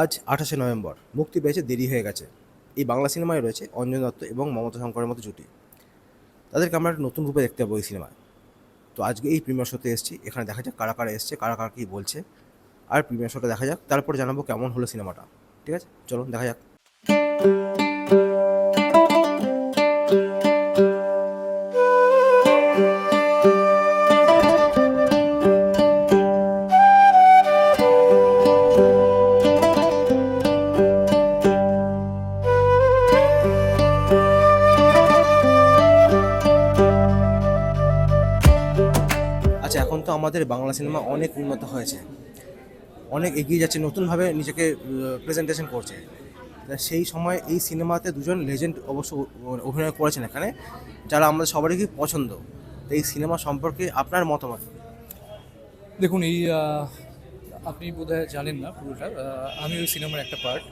আজ আঠাশে নভেম্বর। মুক্তি পেয়েছে দেরি হয়ে গেছে। এই বাংলা সিনেমায় রয়েছে অঞ্জন দত্ত এবং মমতা শঙ্করের মতো জুটি। তাদেরকে আমরা একটা নতুন রূপে দেখতে পাবো এই সিনেমায়। তো আজকে এই প্রিমিয়ার শোতে এসেছি। এখানে দেখা যাক কারা কারা এসছে, কারা কারা কী বলছে। আর প্রিমিয়ার শোটা দেখা যাক। তারপরে জানাব কেমন হলো সিনেমাটা। ঠিক আছে? চলুন দেখা যাক। আচ্ছা এখন তো আমাদের বাংলা সিনেমা অনেক উন্নত হয়েছে। অনেক এগিয়ে যাচ্ছে, নতুনভাবে নিজেকে প্রেজেন্টেশন করছে। সেই সময় এই সিনেমাতে দুজন লেজেন্ড অবশ্য অভিনয় করেছেন এখানে, যারা আমাদের সবারই কি পছন্দ এই সিনেমা সম্পর্কে আপনার মতামত? দেখুন, এই আপনি বোধহয় জানেন না পুরোটা। আমি ওই সিনেমার একটা পার্ট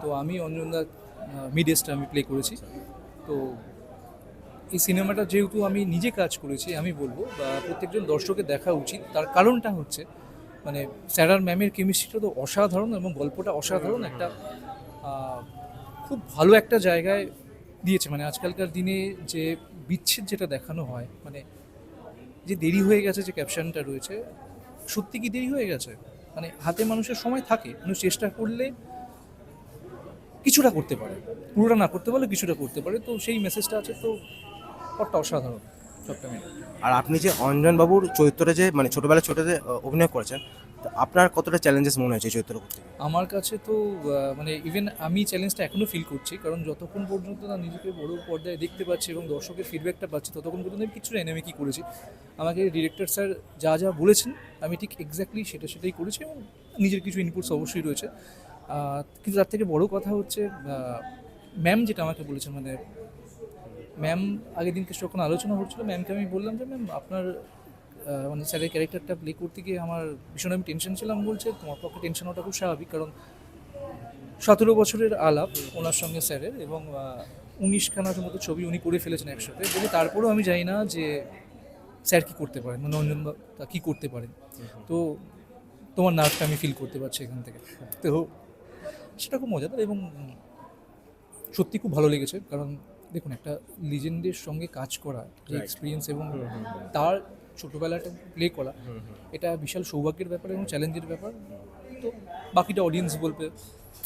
তো আমি অঞ্জনদা মিডিয়াসটা আমি প্লে করেছি। তো এই সিনেমাটা যেহেতু আমি নিজে কাজ করেছি, আমি বলব, বা প্রত্যেকজন দর্শকের দেখা উচিত। তার কারণটা হচ্ছে মানে স্যারার ম্যামের কেমিস্ট্রিটা তো অসাধারণ এবং গল্পটা অসাধারণ একটা খুব ভালো একটা জায়গায় দিয়েছে। মানে আজকালকার দিনে যে বিচ্ছেদ যেটা দেখানো হয় মানে যে দেরি হয়ে গেছে যে ক্যাপশনটা রয়েছে, সত্যি কি দেরি হয়ে গেছে? মানে হাতে মানুষের সময় থাকে, মানুষ চেষ্টা করলে কিছুটা করতে পারে। পুরোটা না করতে পারলে কিছুটা করতে পারে। তো সেই মেসেজটা আছে, তো পটটা অসাধারণ আর আপনি যে অঞ্জন বাবুর চরিত্রে যে মানে ছোটবেলায় ছোটতে অভিনয় করেছেন তো আপনার কতটা চ্যালেঞ্জেস মনে হয়েছে চরিত্র করতে আমার কাছে তো মানে ইভেন আমি চ্যালেঞ্জটা এখনও ফিল করছি কারণ যতক্ষণ পর্যন্ত না নিজেকে বড় পর্দায় দেখতে পাচ্ছি এবং দর্শকের ফিডব্যাকটা পাচ্ছি ততক্ষণ পর্যন্ত আমি কিছু না কী করেছি। আমাকে ডিরেক্টর স্যার যা যা বলেছেন আমি ঠিক এক্স্যাক্টলি সেটা সেটাই করেছি এবং নিজের কিছু ইনপুটস অবশ্যই রয়েছে। কিন্তু তার থেকে বড় কথা হচ্ছে ম্যাম যেটা আমাকে বলেছেন মানে ম্যাম আগের দিনকে যখন আলোচনা হচ্ছিল ম্যামকে আমি বললাম যে ম্যাম আপনার মানে স্যারের ক্যারেক্টারটা প্লে করতে গিয়ে আমার ভীষণ আমি টেনশন ছিলাম বলছে। তোমার পক্ষে টেনশন ওটা খুব স্বাভাবিক কারণ সতেরো বছরের আলাপ ওনার সঙ্গে স্যারের এবং উনিশখানার মতো ছবি উনি করে ফেলেছেন একসাথে। বলে তারপরেও আমি জানি না যে স্যার কী করতে পারেন মানে অঞ্জন তা কী করতে পারেন। তো তোমার নার্ভটা আমি ফিল করতে পারছি এখান থেকে। তো সেটা খুব মজাদার এবং সত্যি খুব ভালো লেগেছে কারণ দেখুন একটা লিজেন্ডের সঙ্গে কাজ করা যে এক্সপিরিয়েন্স এবং তার ছোটোবেলাটা প্লে করা এটা বিশাল সৌভাগ্যের ব্যাপার এবং চ্যালেঞ্জের ব্যাপার। তো বাকিটা অডিয়েন্স বলবে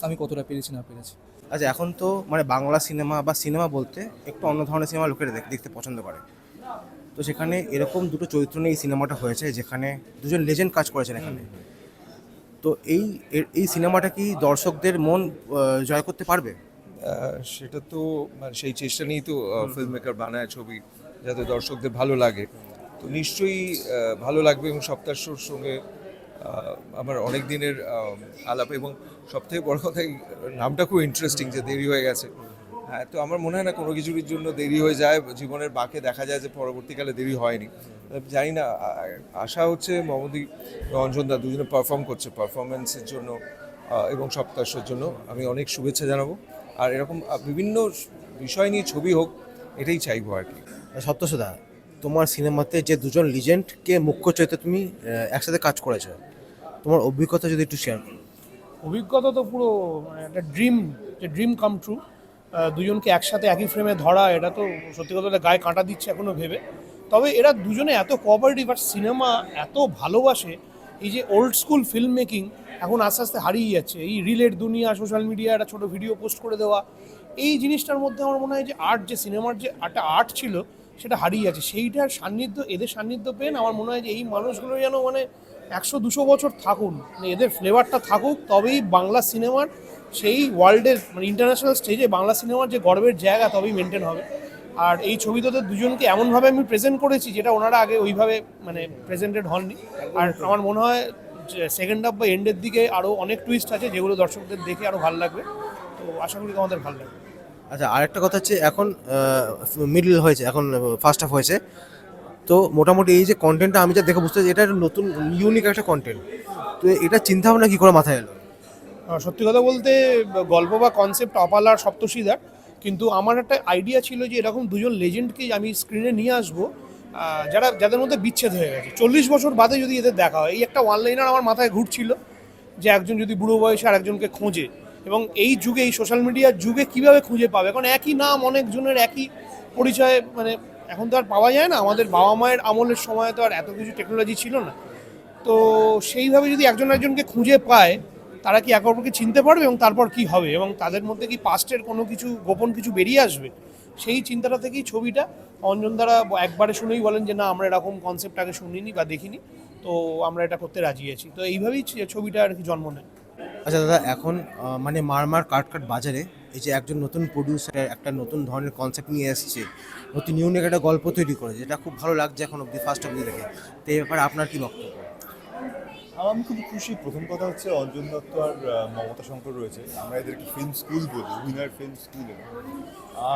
আমি কতটা পেরেছি না পেরেছি। আচ্ছা এখন তো মানে বাংলা সিনেমা বা সিনেমা বলতে একটু অন্য ধরনের সিনেমা লোকেরা দেখ- দেখতে পছন্দ করে। তো সেখানে এরকম দুটো চরিত্র নিয়ে এই সিনেমাটা হয়েছে যেখানে দুজন লেজেন্ড কাজ করেছেন এখানে। তো এই এই সিনেমাটা কি দর্শকদের মন জয় করতে পারবে? সেটা তো মানে সেই চেষ্টা নিয়েই তো ফিল্ম মেকার বানায় ছবি যাতে দর্শকদের ভালো লাগে। তো নিশ্চয়ই ভালো লাগবে এবং সপ্তাহর সঙ্গে আমার অনেক দিনের আলাপ এবং সবথেকে বড় কথা নামটা খুব ইন্টারেস্টিং যে দেরি হয়ে গেছে। হ্যাঁ তো আমার মনে হয় না কোনো কিছুর জন্য দেরি হয়ে যায় জীবনের বাঁকে দেখা যায় যে পরবর্তীকালে দেরি হয়নি। জানি না আশা হচ্ছে মমদি রঞ্জন দা দুজনে পারফর্ম করছে পারফরমেন্সের জন্য এবং সপ্তাহের জন্য আমি অনেক শুভেচ্ছা জানাব। আর এরকম বিভিন্ন বিষয় নিয়ে ছবি হোক এটাই চাইব আর কি। সত্যসদা তোমার সিনেমাতে যে দুজন লিজেন্ডকে মুখ্য চরিত্রে তুমি একসাথে কাজ করেছ তোমার অভিজ্ঞতা যদি একটু শেয়ার করো। অভিজ্ঞতা তো পুরো মানে একটা ড্রিম যে ড্রিম কাম ট্রু দুজনকে একসাথে একই ফ্রেমে ধরা এটা তো সত্যি কথা গায়ে কাঁটা দিচ্ছে এখনও ভেবে। তবে এরা দুজনে এত কোঅপারেটিভ আর সিনেমা এত ভালোবাসে এই যে ওল্ড স্কুল ফিল্ম মেকিং এখন আস্তে আস্তে হারিয়ে যাচ্ছে। এই রিলের দুনিয়া সোশ্যাল মিডিয়া একটা ছোটো ভিডিও পোস্ট করে দেওয়া, এই জিনিসটার মধ্যে আমার মনে হয় যে আর্ট যে সিনেমার যে একটা আর্ট ছিল, সেটা হারিয়ে যাচ্ছে। সেইটার সান্নিধ্য, এদের সান্নিধ্য পেন আমার মনে হয় যে এই মানুষগুলো যেন মানে একশো দুশো বছর থাকুন। মানে এদের ফ্লেভারটা থাকুক, তবেই বাংলা সিনেমার সেই ওয়ার্ল্ডের মানে ইন্টারন্যাশনাল স্টেজে বাংলা সিনেমার যে গর্বের জায়গা, তবেই মেনটেন হবে। আর এই ছবিটাতে দুজনকে এমনভাবে আমি প্রেজেন্ট করেছি যেটা ওনারা আগে ওইভাবে মানে প্রেজেন্টেড হননি। আর আমার মনে হয় সেকেন্ড হাফ বা এন্ডের দিকে আরও অনেক টুইস্ট আছে যেগুলো দর্শকদের দেখে আরও ভালো লাগবে। তো আশা করি তোমাদের ভালো লাগবে। আচ্ছা আরেকটা কথা হচ্ছে এখন মিডল হয়েছে এখন ফার্স্ট হাফ হয়েছে। তো মোটামুটি এই যে কন্টেন্টটা আমি যা দেখে বুঝতে পারছি এটা একটা নতুন ইউনিক একটা কন্টেন্ট তো এটা চিন্তা ভাবনা কি করে মাথায় এলো? সত্যি কথা বলতে গল্প বা কনসেপ্ট অপালার সপ্তশীদার কিন্তু আমার একটা আইডিয়া ছিল যে এরকম দুজন লেজেন্ডকে আমি স্ক্রিনে নিয়ে আসব যারা, যাদের মধ্যে বিচ্ছেদ হয়ে গেছে। চল্লিশ বছর বাদে যদি এদের দেখা হয়, এই একটা ওয়ান লাইনার আমার মাথায় ঘুরছিল যে একজন যদি বুড়ো বয়সে আর একজনকে খোঁজে। এবং এই যুগে, এই সোশ্যাল মিডিয়ার যুগে কীভাবে খুঁজে পাবে? কারণ একই নাম, অনেকজনের একই পরিচয় মানে এখন তো আর পাওয়া যায় না। আমাদের বাবা মায়ের আমলের সময় তো আর এত কিছু টেকনোলজি ছিল না। তো সেইভাবে যদি একজন একজনকে খুঁজে পায় তারা কি একে অপরকে চিনতে পারবে এবং তারপর কি হবে? এবং তাদের মধ্যে কি পাস্টের কোনো কিছু, গোপন কিছু বেরিয়ে আসবে? সেই চিন্তাটা থেকেই ছবিটা অঞ্জন দ্বারা একবারে শুনেই বলেন যে, না, আমরা এরকম কনসেপ্ট আগে শুনিনি বা দেখিনি। তো আমরা এটা করতে রাজি আছি। তো এইভাবেই ছবিটা আর কি জন্ম নেয়। আচ্ছা দাদা, এখন মানে মারমার কাট কাট বাজারে এই যে একজন নতুন প্রডিউসার একটা নতুন ধরনের কনসেপ্ট নিয়ে এসেছে নতুন ইউনিক একটা গল্প তৈরি করেছে, যেটা খুব ভালো লাগছে এখন অব্দি ফার্স্ট অব্দি দেখে। তো এই ব্যাপারে আপনার কি বক্তব্য? আমি খুব খুশি। প্রথম কথা হচ্ছে অঞ্জন দত্ত আর মমতা শঙ্কর রয়েছে। আমরা এদেরকে ফিল্ম স্কুল বলি উইনার ফিল্ম স্কুল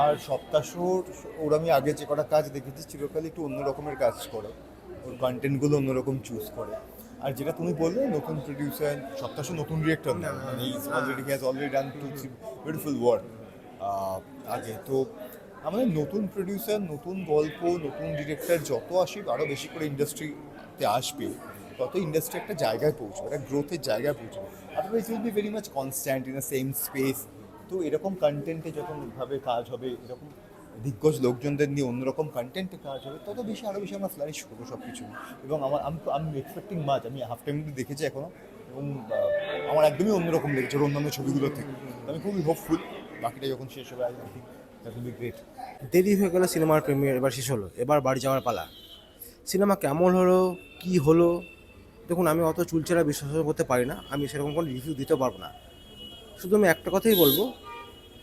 আর সপ্তাহর ওর আমি আগে যে কটা কাজ দেখেছি চিরকাল একটু অন্য রকমের কাজ করে। ওর কন্টেন্টগুলো অন্যরকম চুজ করে। আর যেটা তুমি বললে, নতুন প্রডিউসার সপ্তাহ নতুন ডিরেক্টর মানে already has already done to beautiful work আগে। তো আমাদের নতুন প্রডিউসার নতুন গল্প, নতুন ডিরেক্টর যত আসি আরও বেশি করে ইন্ডাস্ট্রিতে আসবে। তত ইন্ডাস্ট্রি একটা জায়গায় পৌঁছবে, একটা গ্রোথের জায়গায় পৌঁছবে। Otherwise will be very much constant in the same space তো এরকম কন্টেন্টে যখন ভাবে কাজ হবে, এরকম দিগ্গজ লোকজনদের নিয়ে অন্যরকম কন্টেন্টে কাজ হবে, তত বেশি আরও বেশি আমরা ফ্লারিশ করব সব কিছু এবং আমার আমি আমি এক্সপেক্টিং মাছ আমি হাফ টাইম দেখেছি এখনও, এবং আমার একদমই অন্যরকম লেগেছে অন্যান্য ছবিগুলো থেকে। আমি খুবই হোপফুল বাকিটা যখন শেষ হবে I think that will be great দেরি হয়ে গেল সিনেমার প্রিমিয়ার এবার শেষ হলো, এবার বাড়ি যাওয়ার পালা। সিনেমা কেমন হলো, কি হলো দেখুন, আমি অত চুলচেরা বিশ্বাস করতে পারি না, আমি সেরকম কোনো রিভিউ দিতে পারব না। শুধু আমি একটা কথাই বলব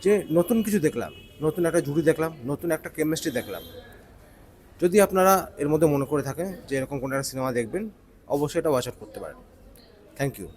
যে, নতুন কিছু দেখলাম, নতুন একটা জুড়ি দেখলাম, নতুন একটা কেমিস্ট্রি দেখলাম। যদি আপনারা এর মধ্যে মনে করে থাকেন যে, এরকম কোনো একটা সিনেমা দেখবেন, অবশ্যই এটা ওয়াচ আউট করতে পারেন। Thank you